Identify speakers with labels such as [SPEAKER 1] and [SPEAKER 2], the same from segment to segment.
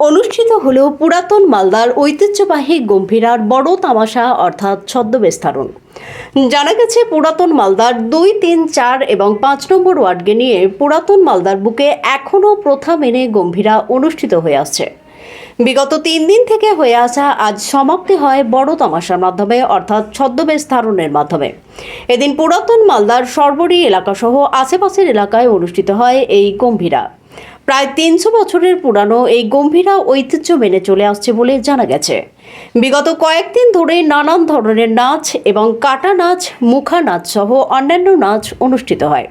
[SPEAKER 1] অনুষ্ঠিত হল পুরাতন মালদার ঐতিহ্যবাহী গম্ভীরার বড় তামাশা, অর্থাৎ ছদ্মবেস্তারণ জানা গেছে, পুরাতন মালদার দুই, তিন, চার এবং পাঁচ নম্বর ওয়ার্ডকে নিয়ে পুরাতন মালদার বুকে এখনও প্রথা মেনে গম্ভীরা অনুষ্ঠিত হয়ে আসছে। বিগত তিন দিন থেকে হয়ে আসা আজ সমাপ্তি হয় বড় তামাশার মাধ্যমে, অর্থাৎ ছদ্মবেশ ধারণের মাধ্যমে। এদিন পুরাতন মালদার সর্বরী এলাকাসহ আশেপাশের এলাকায় অনুষ্ঠিত হয় এই গম্ভীরা প্রায় তিনশো বছরের পুরানো এই গম্ভীরা ঐতিহ্য মেনে চলে আসছে বলে জানা গেছে। বিগত কয়েকদিন ধরে নানান ধরনের নাচ এবং কাটা নাচ, মুখা নাচ সহ অন্যান্য নাচ অনুষ্ঠিত হয়।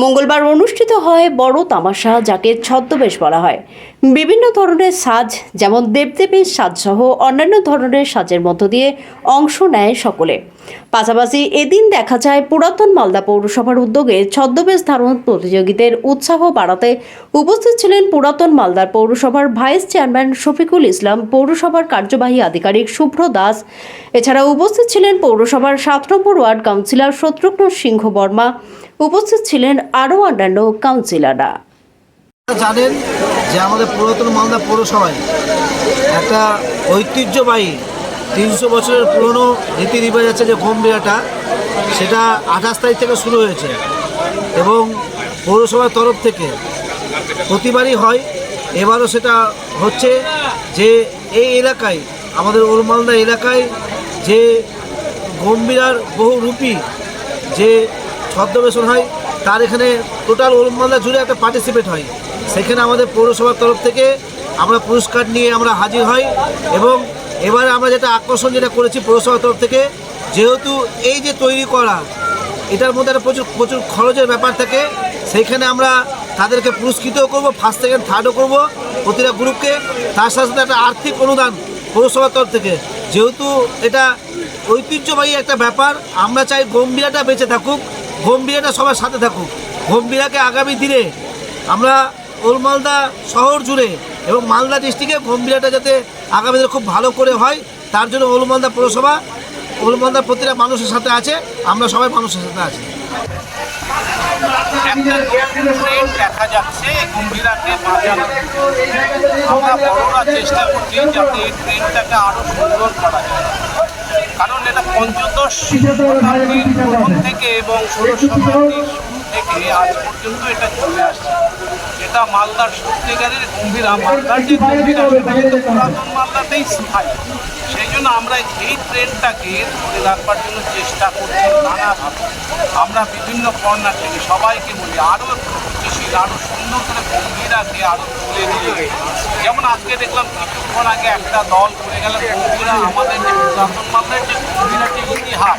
[SPEAKER 1] মঙ্গলবার অনুষ্ঠিত হয় বড় তামাশা, যাকে ছদ্মবেশ বলা হয়। বিভিন্ন ধরনের সাজ, যেমন দেবদেবীর সাজসহ অন্যান্য ধরনের সাজের মধ্য দিয়ে অংশ নেয় সকলে। পাশাপাশি এদিন দেখা যায় পুরাতন মালদা পৌরসভার উদ্যোগে ছদ্মবেশ ধারণ প্রতিযোগীদের উৎসাহ বাড়াতে উপস্থিত ছিলেন পুরাতন মালদার পৌরসভার ভাইস চেয়ারম্যান শফিকুল ইসলাম, পৌরসভার কার্যবাহী আধিকারিক শুভ্র দাস। এছাড়া উপস্থিত ছিলেন পৌরসভার সাত নম্বর ওয়ার্ড কাউন্সিলর শত্রুঘ্ন সিংহ বর্মা। উপস্থিত ছিলেন আরও অন্যান্য কাউন্সিলররা।
[SPEAKER 2] জানেন যে আমাদের পুরাতন মালদা পৌরসভায় একটা ঐতিহ্যবাহী তিনশো বছরের পুরনো রীতি রিবাজ আছে যে বিড়াটা সেটা আঠাশ তারিখ থেকে শুরু হয়েছে এবং পৌরসভার তরফ থেকে প্রতিবারই হয়। এবারও সেটা হচ্ছে যে এই এলাকায়, আমাদের ওল মালদা এলাকায় যে গম্ভীরার বহু রূপী যে ছদ্মবেশন হয় তার এখানে টোটাল ওল মালদা জুড়ে একটা পার্টিসিপেট হয়। সেখানে আমাদের পৌরসভার তরফ থেকে আমরা পুরস্কার নিয়ে আমরা হাজির হই এবং এবারে আমরা যেটা আকর্ষণ যেটা করেছি পৌরসভার তরফ থেকে, যেহেতু এই যে তৈরি করা, এটার মধ্যে একটা প্রচুর প্রচুর খরচের ব্যাপার থাকে, সেইখানে আমরা তাদেরকে পুরস্কৃতও করব ফার্স্ট সেকেন্ড থার্ডও করব প্রতিটা গ্রুপকে। তার সাথে সাথে একটা আর্থিক অনুদান পৌরসভার তরফ থেকে। যেহেতু এটা ঐতিহ্যবাহী একটা ব্যাপার, আমরা চাই গম্ভীরাটা বেঁচে থাকুক। গম্ভীরাটা সবার সাথে থাকুক। গম্ভীরাকে আগামী দিনে আমরা ওল মালদা শহর জুড়ে এবং মালদা ডিস্ট্রিক্টে গম্ভীরাটা যাতে আগামী দিনে খুব ভালো করে হয়, তার জন্য ওল মালদা পৌরসভা, ওল মালদার প্রতিটা মানুষের সাথে আছে, আমরা সবাই মানুষের সাথে আছি।
[SPEAKER 3] দেখা যাচ্ছে আমরা বড়রা চেষ্টা করছি যাতে এই ট্রেনটাকে আরও সুন্দর করা যায়। কারণ এটা পঞ্চদশ প্রথম থেকে এবং ষোড়শ শতাব্দীর থেকে আজ পর্যন্ত এটা চলে আসছে। এটা মালদার সত্যিকারের গম্ভীরা মালদার যে গম্ভীরা কিন্তু পুরাতন মালদাতেই স্থায়ী। সেই জন্য আমরা এই ট্রেনটাকে ধরে রাখবার জন্য চেষ্টা করছি নানাভাবে। আমরা বিভিন্ন কর্নার থেকে সবাইকে বলি, আরও গতিশীল আরও সুন্দর করে গম্ভীরাকে আরও তুলে নিয়ে যেমন আজকে দেখলাম কিছুক্ষণ আগে একটা দল করে গেলেন আমাদের যে পুরাতন মালদার যে যে ইতিহাস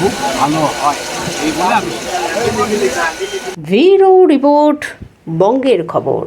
[SPEAKER 3] খুব ভালো হয়। এই বলে
[SPEAKER 1] ভিরো রিপোর্ট বঙ্গের খবর।